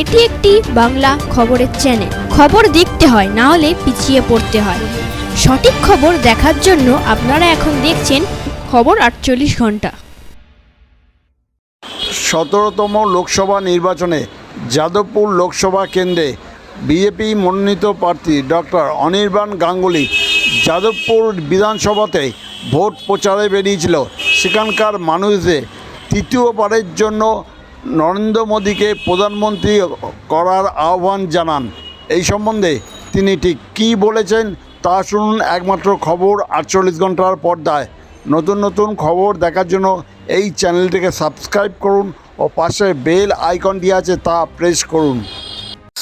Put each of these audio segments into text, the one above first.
এটি একটি বাংলা খবরের চ্যানেল খবর দেখতে হয়, না হলে পিছিয়ে পড়তে হয়। সঠিক খবর দেখার জন্য আপনারা এখন দেখছেন খবর আটচল্লিশ ঘণ্টা। সতেরোতম লোকসভা নির্বাচনে যাদবপুর লোকসভা কেন্দ্রে বিজেপি মনোনীত প্রার্থী ডক্টর অনির্বাণ গাঙ্গুলি যাদবপুর বিধানসভাতে ভোট প্রচারে বেরিয়েছিল। সেখানকার মানুষদের তৃতীয়বারের জন্য নরেন্দ্র মোদীকে প্রধানমন্ত্রী করার আহ্বান জানান। এই সম্বন্ধে তিনি ঠিক কী বলেছেন তা শুনুন একমাত্র খবর আটচল্লিশ ঘণ্টার পর্দায়। নতুন নতুন খবর দেখার জন্য এই চ্যানেলটিকে সাবস্ক্রাইব করুন ও পাশে বেল আইকনটি আছে তা প্রেস করুন।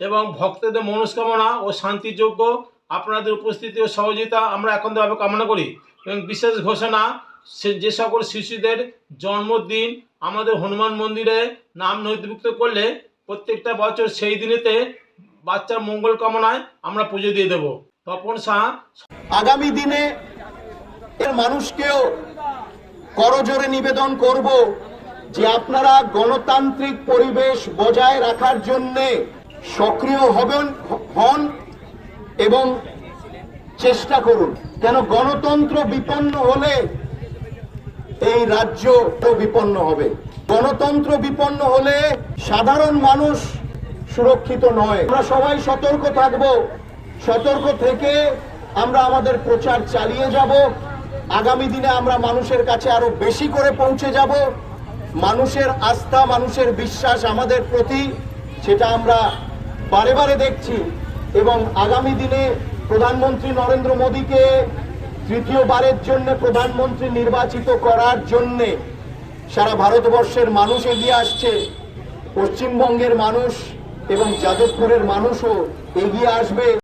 এবং ভক্তদের মনস্কামনা ও শান্তিযোগ্য আপনাদের উপস্থিতি ও সহযোগিতা আমরা একান্তভাবে কামনা করি। এবং বিশেষ ঘোষণা যে সকল শিশুদের জন্মদিন আমাদের হনুমান মন্দিরে নাম নথিভুক্ত করলে প্রত্যেকটা বছর সেই দিনেতে বাচ্চার মঙ্গল কামনায় আমরা পুজো দিয়ে দেবো। তপন শাহ, আগামী দিনে এর মানুষকেও করজোরে নিবেদন করব যে আপনারা গণতান্ত্রিক পরিবেশ বজায় রাখার জন্য সক্রিয় হবেন, হন এবং চেষ্টা করুন। কেন গণতন্ত্র বিপন্ন হলে এই রাজ্য বিপন্ন হবে। গণতন্ত্র বিপন্ন হলে সাধারণ মানুষ সুরক্ষিত নয়। আমরা সবাই সতর্ক থাকব। সতর্ক থেকে আমরা আমাদের প্রচার চালিয়ে যাব। আগামী দিনে আমরা মানুষের কাছে আরও বেশি করে পৌঁছে যাব। মানুষের আস্থা, মানুষের বিশ্বাস আমাদের প্রতি, সেটা আমরা বারে বারে দেখছি এবং আগামী দিনে প্রধানমন্ত্রী নরেন্দ্র মোদীকে তৃতীয়বারের জন্য প্রধানমন্ত্রী নির্বাচিত করার জন্যে সারা ভারতবর্ষের মানুষ এগিয়ে আসছে। পশ্চিমবঙ্গের মানুষ এবং যাদবপুরের মানুষও এগিয়ে আসবে।